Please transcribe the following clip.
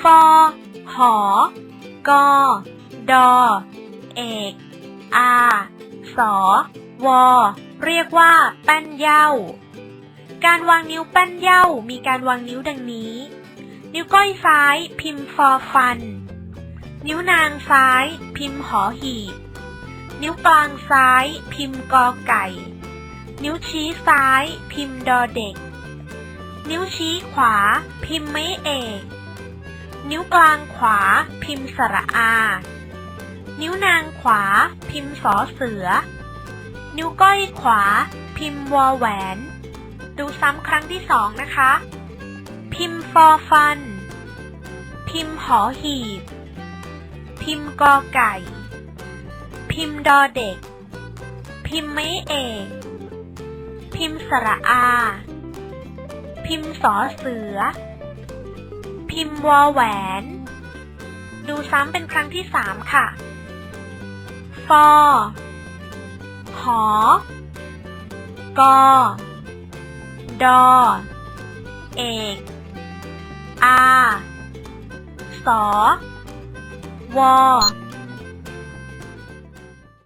ฟอหอกอดอ เอกอาสอวอเรียกว่าแป้นเย้า การวางนิ้วแป้นเย้ามีการวางนิ้วดังนี้ นิ้วก้อยซ้ายพิมพ์ฟอฟัน นิ้วนางซ้าย พิมพ์หอหีบ นิ้วกลางซ้าย พิมพ์กอไก่ นิ้วชี้ซ้าย พิมพ์ดอเด็ก นิ้วชี้ขวา พิมพ์ไม่เอก นิ้วกลางขวา พิมพ์สระอา นิ้วนางขวา พิมพ์สอเสือ นิ้วก้อยขวา พิมพ์วอแหวน ดูซ้ำครั้งที่สองนะคะ พิมพ์ฟอฟัน พิมพ์หอหีบ พิมพ์กอไก่ พิมพ์ดอเด็ก พิมพ์ไม่เอก พิมพ์สระอา พิมพ์สอเสือ พิมพ์วอแหวน ดูซ้ำเป็นครั้งที่สามค่ะ ฟอหอกอดอ เอก อา สอ วอ